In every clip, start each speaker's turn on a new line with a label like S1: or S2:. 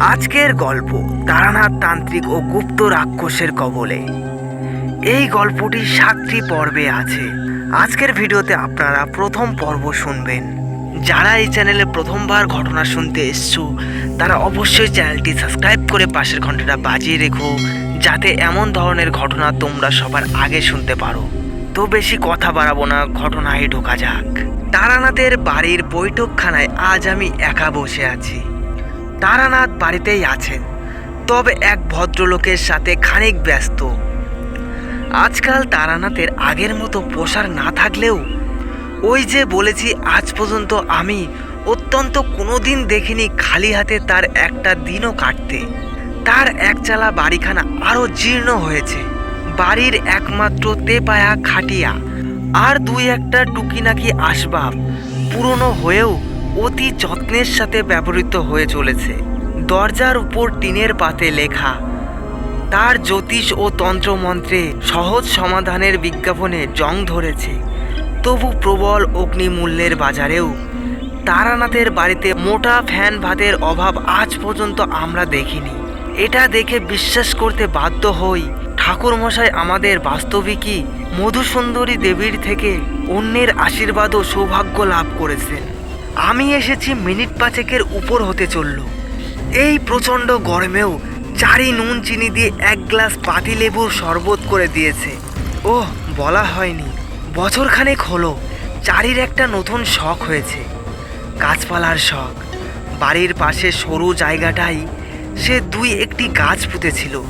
S1: আজকের গল্প তারানাথ তান্ত্রিক ও গুপ্ত রাক্ষসের কবলে। এই গল্পটি সাতটি পর্বে আছে। আজকের ভিডিওতে আপনারা প্রথম পর্ব শুনবেন। যারা এই চ্যানেলে প্রথমবার ঘটনা শুনতে এসছো, তারা অবশ্যই চ্যানেলটি সাবস্ক্রাইব করে পাশের ঘন্টাটা বাজিয়ে রেখো, যাতে এমন ধরনের ঘটনা তোমরা সবার আগে শুনতে পারো। তো বেশি কথা বাড়াবো না, ঘটনায় ঢোকা যাক। তারানাথের বাড়ির বৈঠকখানায় আজ আমি একা বসে আছি। তারানাথ বাড়িতেই আছেন। তবে এক ভদ্রলোকের সাথে খানিক ব্যস্ত। আজকাল তারানাথের আগের মতো পোষার না থাকলেও, ওই যে বলেছি আজ পর্যন্ত আমি অত্যন্ত কোনোদিন দেখিনি খালি হাতে তার একটা দিনও কাটতে। তার একচালা বাড়িখানা আরও জীর্ণ হয়েছে। বাড়ির একমাত্র তেপায়া খাটিয়া, আর দুই একটা টুকি নাকি আসবাব পুরনো হয়েও অতি যত্নের সাথে ব্যবহৃত হয়ে চলেছে। দরজার উপর টিনের পাতে লেখা, তার জ্যোতিষ ও তন্ত্রমন্ত্রে সহজ সমাধানের বিজ্ঞাপনে জং ধরেছে। তবু প্রবল অগ্নিমূল্যের বাজারেও তারানাথের বাড়িতে মোটা ফ্যান ভাতের অভাব আজ পর্যন্ত আমরা দেখিনি। এটা দেখে বিশ্বাস করতে বাধ্য হই। ঠাকুরমশাই আমাদের বাস্তবিকই মধুসুন্দরী দেবীর থেকে অন্যের আশীর্বাদ ও সৌভাগ্য লাভ করেছেন। আমি এসেছি মিনিট পাঁচেকের উপর হতে চলল। এই প্রচণ্ড গরমেও চারি নুন চিনি দিয়ে এক গ্লাস পাতিলেবুর শরবত করে দিয়েছে। ওহ, বলা হয়নি। বছরখানেক হলো, চারির একটা নতুন শখ হয়েছে। গাছপালার শখ। বাড়ির পাশে সরু জায়গাটাই সে দুই একটি গাছ পুঁতেছিল।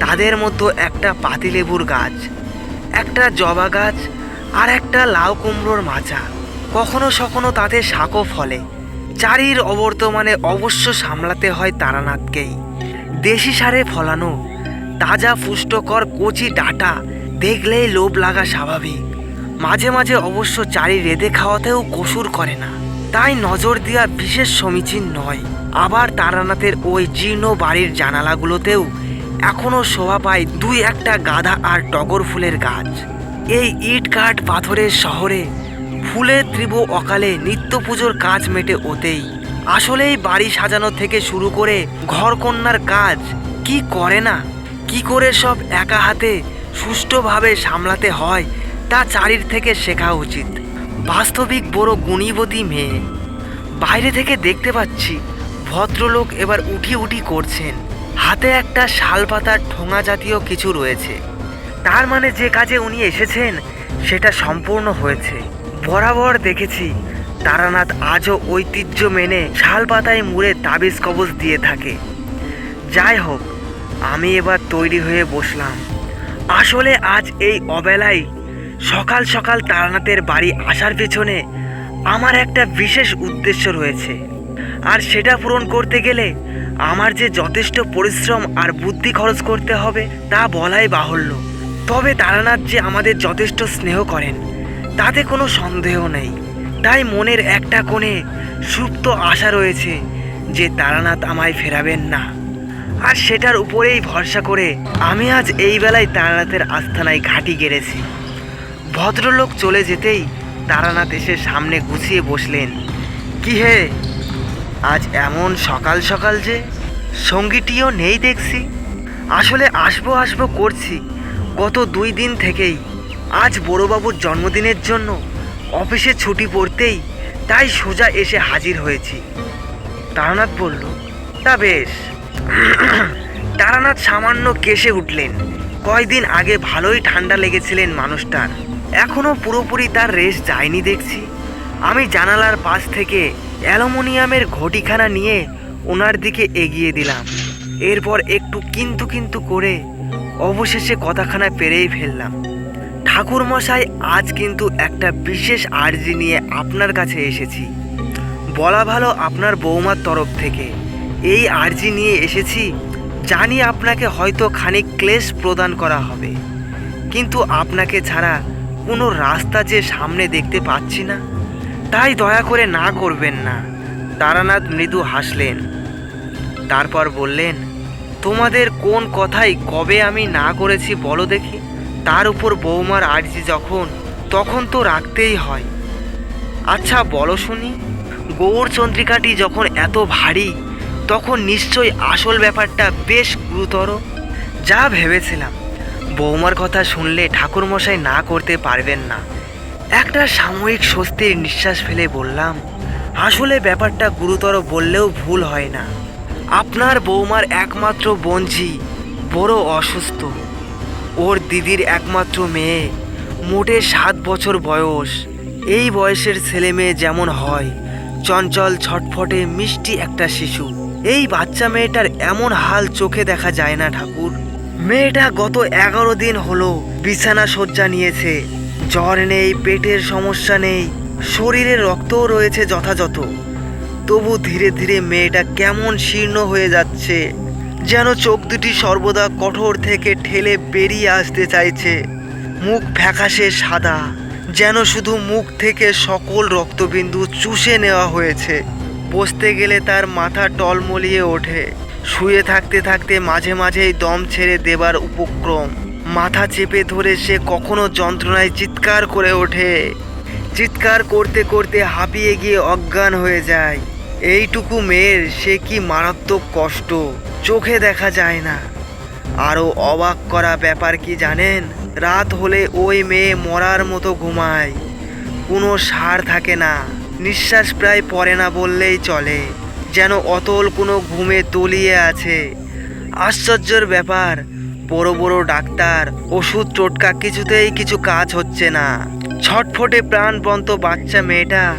S1: তাদের মধ্যে একটা পাতিলেবুর গাছ, একটা জবা গাছ আর একটা লাউ কুমড়োর মাচা কখনো সখনো তাতে শাকও ফলে। চারির অবর্তমানে অবশ্য সামলাতে হয় তারানাথকেই। দেশি সারে ফলানো, তাজা পুষ্টকর কচি ডাটা, দেখলেই লোভ লাগা স্বাভাবিক। মাঝে মাঝে অবশ্য চারি রেঁধে খাওয়াতেও কসুর করে না। তাই নজর দেওয়া বিশেষ সমীচীন নয়। আবার তারানাথের ওই জীর্ণ বাড়ির জানালাগুলোতেও এখনও শোভা পায় দুই একটা গাধা আর টগর ফুলের গাছ। এই ইট কাঠ পাথরের শহরে ফুলের তীব্র অকালে নিত্য পুজোর কাজ মেটে ওতেই। আসলেই বাড়ি সাজানো থেকে শুরু করে ঘরকন্যার কাজ কি করে না? কি করে সব একা হাতে সুষ্ঠুভাবে সামলাতে হয় তা চারির থেকে শেখা উচিত। বাস্তবিক বড় গুণীবতী মেয়ে। বাইরে থেকে দেখতে পাচ্ছি ভদ্রলোক এবার উঠি উঠি করছেন। হাতে একটা শাল পাতার ঠোঙা জাতীয় কিছু রয়েছে। তার মানে যে কাজে উনি এসেছেন, সেটা সম্পূর্ণ হয়েছে। বরাবর দেখেছি। তারানাথ আজও ঐতিহ্য মেনে শাল পাতায় মুড়ে তাবিজ কবজ দিয়ে থাকে। যাই হোক, আমি এবার তৈরি হয়ে বসলাম। আসলে আজ এই অবেলায় সকাল সকাল তারানাথের বাড়ি আসার পেছনে আমার একটা বিশেষ উদ্দেশ্য রয়েছে। আর সেটা পূরণ করতে গেলে আমার যে যথেষ্ট পরিশ্রম আর বুদ্ধি খরচ করতে হবে তা বলাই বাহুল্য। তবে তারানাথ যে আমাদের যথেষ্ট স্নেহ করেন তাতে কোনো সন্দেহ নেই। তাই মনের একটা কোণে সুপ্ত আশা রয়েছে যে তারানাথ আমায় ফেরাবেন না। আর সেটার উপরেই ভরসা করে আমি আজ এই বেলায় তারানাথের আস্থানায় ঘাঁটি গেড়েছি। ভদ্রলোক চলে যেতেই তারানাথ এসে সামনে গুছিয়ে বসলেন। কি হে, আজ এমন সকাল সকাল যে? সঙ্গীটিও নেই দেখছি। আসলে আসব আসব করছি। গত দুই দিন থেকেই আজ বড়োবাবুর জন্মদিনের জন্য অফিসে ছুটি পড়তেই তাই সোজা এসে হাজির হয়েছি। তারানাথ বলল, তা বেশ। তারানাথ সামান্য কেসে উঠলেন। কয়দিন আগে ভালোই ঠান্ডা লেগেছিলেন মানুষটার। এখনও পুরোপুরি তার রেশ যায়নি দেখছি। আমি জানালার পাশ থেকে অ্যালুমিনিয়ামের ঘটিখানা নিয়ে ওনার দিকে এগিয়ে দিলাম। এরপর একটু কিন্তু কিন্তু করে অবশেষে কথাখানা পেরেই ফেললাম। ঠাকুরমশাই, আজ কিন্তু একটা বিশেষ আর্জি নিয়ে আপনার কাছে এসেছি। বলা ভালো আপনার বৌমার তরফ থেকে। এই আর্জি নিয়ে এসেছি, জানি আপনাকে হয়তো খানিক ক্লেশ প্রদান করা হবে। কিন্তু আপনাকে ছাড়া কোনো রাস্তা যে সামনে দেখতে পাচ্ছি না, তাই দয়া করে না করবেন না। তারানাথ মৃদু হাসলেন। তারপর বললেন, তোমাদের কোন কথাই কবে আমি না করেছি বলো দেখি। তার উপর বৌমার আর্জি যখন, তখন তো রাখতেই হয়। আচ্ছা বলো শুনি গৌর চন্দ্রিকাটি যখন এত ভারী, তখন নিশ্চয়ই আসল ব্যাপারটা বেশ গুরুতর। যা ভেবেছিলাম, বৌমার কথা শুনলে ঠাকুরমশাই না করতে পারবেন না। একটা সাময়িক স্বস্তির নিঃশ্বাস ফেলে বললাম, আসলে ব্যাপারটা গুরুতর বললেও ভুল হয় না। আপনার বৌমার একমাত্র বঞ্জি বড় অসুস্থ। ওর দিদির একমাত্র মেয়ে। মোটে সাত বছর বয়স। এই বয়সের ছেলে মেয়ে যেমন হয়, চঞ্চল ছটফটে মিষ্টি একটা শিশু। এই বাচ্চা মেয়েটার এমন হাল চোখে দেখা যায় না ঠাকুর। মেয়েটা গত এগারো দিন হলো বিছানা শয্যা নিয়েছে। জ্বর নেই, পেটের সমস্যা নেই, শরীরে রক্তও রয়েছে যথাযথ। তবু ধীরে ধীরে মেয়েটা কেমন শীর্ণ হয়ে যাচ্ছে। যেন চোখ দুটি সর্বদা কঠোর থেকে ঠেলে বেরিয়ে আসতে চাইছে। মুখ ফ্যাকাশে সাদা, যেন শুধু মুখ থেকে সকল রক্তবিন্দু চুষে নেওয়া হয়েছে। বসতে গেলে তার মাথা টলমলিয়ে ওঠে। শুয়ে থাকতে থাকতে মাঝে মাঝেই দম ছেড়ে দেবার উপক্রম। মাথা চেপে ধরে সে কখনো যন্ত্রণায় চিৎকার করে ওঠে। চিৎকার করতে করতে হাঁপিয়ে গিয়ে অজ্ঞান হয়ে যায়। এইটুকু মেয়ের সে কি মারাত্মক কষ্ট? চোখে দেখা যায় না। আরও অবাক করা ব্যাপার কি জানেন? রাত হলে ওই মেয়ে মরার মতো ঘুমায়। কোনো সার থাকে না। নিঃশ্বাস প্রায় পড়ে না বললেই চলে। যেন অতল কোনো ঘুমে তলিয়ে আছে। আশ্চর্যের ব্যাপার, বড় বড় ডাক্তার, ওষুধ টোটকা কিছুতেই কিছু কাজ হচ্ছে না। ছটফটে প্রাণবন্ত বাচ্চা মেয়েটা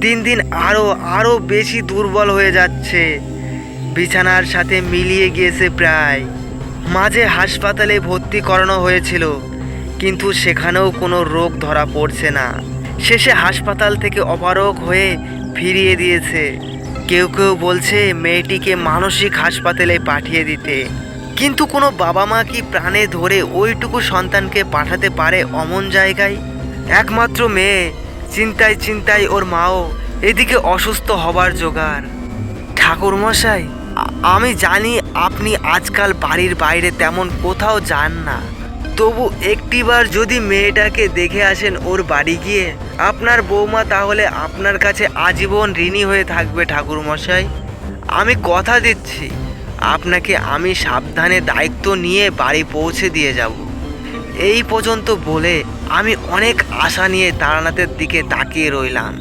S1: দিন দিন আরও আরও বেশি দুর্বল হয়ে যাচ্ছে। বিছানার সাথে মিলিয়ে গিয়েছে প্রায়। মাঝে হাসপাতালে ভর্তি করানো হয়েছিল, কিন্তু সেখানেও কোনো রোগ ধরা পড়ছে না। শেষে হাসপাতাল থেকে অপারগ হয়ে ফিরিয়ে দিয়েছে। কেউ কেউ বলছে মেয়েটিকে মানসিক হাসপাতালে পাঠিয়ে দিতে। কিন্তু কোনো বাবা মা কি প্রাণে ধরে ওইটুকু সন্তানকে পাঠাতে পারে অমন জায়গায়? একমাত্র মেয়ে, চিন্তায় চিন্তায় ওর মাও এদিকে অসুস্থ হবার জোগাড়। ঠাকুরমশাই আমি জানি আপনি আজকাল বাড়ির বাইরে তেমন কোথাও যান না। তবু একটিবার যদি মেয়েটাকে দেখে আসেন ওর বাড়ি গিয়ে, আপনার বৌমা তাহলে আপনার কাছে আজীবন ঋণী হয়ে থাকবে ঠাকুরমশাই। আমি কথা দিচ্ছি, আপনাকে আমি সাবধানে দায়িত্ব নিয়ে বাড়ি পৌঁছে দিয়ে যাব। এই পর্যন্ত বলে আমি অনেক আশা নিয়ে তারানাথের দিকে তাকিয়ে রইলাম।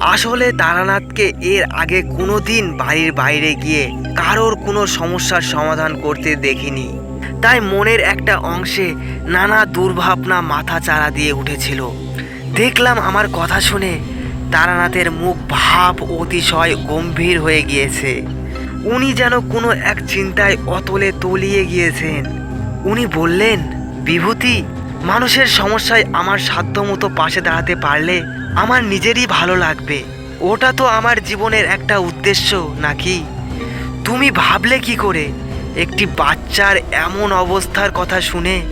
S1: আসলে তারানাথকে এর আগে কোনো দিন বাড়ির বাইরে গিয়ে কারোর কোনো সমস্যার সমাধান করতে দেখিনি। তাই মনের একটা অংশে নানা দুর্ভাবনা মাথা চারা দিয়ে উঠেছিল। দেখলাম আমার কথা শুনে তারানাথের মুখ ভাব অতিশয় গম্ভীর হয়ে গিয়েছে। উনি যেন কোনো এক চিন্তায় অতলে তলিয়ে গিয়েছেন। উনি বললেন, বিভূতি, মানুষের সমস্যায় আমার সাধ্যমতো পাশে দাঁড়াতে পারলে আমার নিজেরই ভালো লাগবে। ওটা তো আমার জীবনের একটা উদ্দেশ্য, নাকি? তুমি ভাবলে কি করে? একটি বাচ্চার এমন অবস্থার কথা শুনে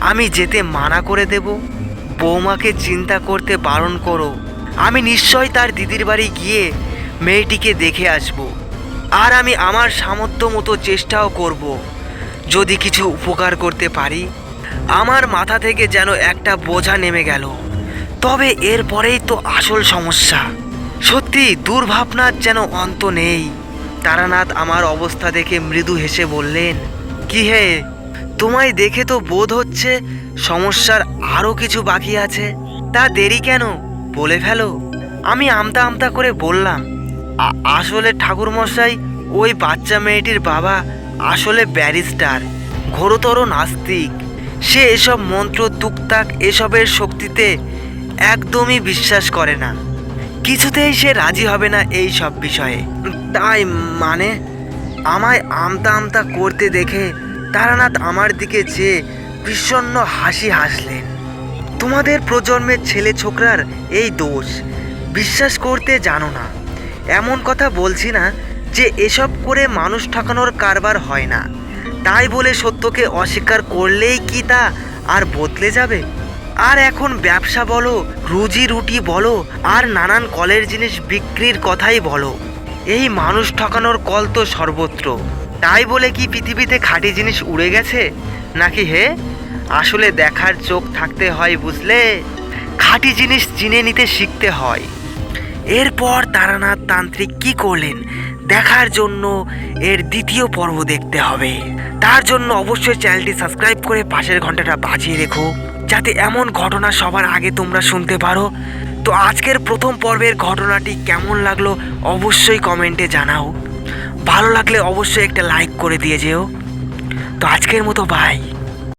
S1: আমি যেতে মানা করে দেব। বৌমাকে চিন্তা করতে বারণ করো। আমি নিশ্চয় তার দিদির বাড়ি গিয়ে মেয়েটিকে দেখে আসব। আর আমি আমার সামর্থ্য মতো চেষ্টাও করব, যদি কিছু উপকার করতে পারি। আমার মাথা থেকে যেন একটা বোঝা নেমে গেল। তবে এরপরেই তো আসল সমস্যা। সত্যি, দুর্ভাবনার যেন অন্ত নেই। তারানাথ আমার অবস্থা দেখে মৃদু হেসে বললেন, কি হে? তোমায় দেখে তো বোধ হচ্ছে সমস্যার আরও কিছু বাকি আছে। তা দেরি কেন? বলে ফেলো। আমি আমতা আমতা করে বললাম, "আ- আসলে ঠাকুরমশাই, ওই বাচ্চা মেয়েটির বাবা আসলে ব্যারিস্টার, ঘোরতর নাস্তিক। সে এসব মন্ত্র তুকতাক এসবের শক্তিতে একদমই বিশ্বাস করে না। কিছুতেই সে রাজি হবে না এই সব বিষয়ে। তাই মানে? আমায় আমতা আমতা করতে দেখে তারানাথ আমার দিকে চেয়ে বিষণ্ণ হাসি হাসলেন। তোমাদের প্রজন্মের ছেলে ছোকরার এই দোষ বিশ্বাস করতে জানো না। এমন কথা বলছি না যে এসব করে মানুষ ঠকানোর কারবার হয় না। তাই বলে সত্যকে অস্বীকার করলেই কি তা আর বদলে যাবে? আর এখন ব্যবসা বলো, রুজি রুটি বলো, আর নানান কলের জিনিস বিক্রির কথাই বলো। এই মানুষ ঠকানোর কল তো সর্বত্র। তাই বলে কি পৃথিবীতে খাঁটি জিনিস উড়ে গেছে? নাকি হে? আসলে দেখার চোখ থাকতে হয় বুঝলে? খাঁটি জিনিস চিনে নিতে শিখতে হয়। এরপর তারানাথ তান্ত্রিক কি করলেন? দেখার জন্য এর দ্বিতীয় পর্ব দেখতে হবে। তার জন্য অবশ্যই চ্যানেলটি সাবস্ক্রাইব করে পাশের ঘন্টাটা বাজিয়ে রেখো। যাতে এমন ঘটনা সবার আগে তোমরা শুনতে পারো। তো আজকের প্রথম পর্বের ঘটনাটি কেমন লাগল অবশ্যই কমেন্টে জানাও। ভালো লাগলে অবশ্যই একটা লাইক করে দিয়ে যেও। তো আজকের মতো বাই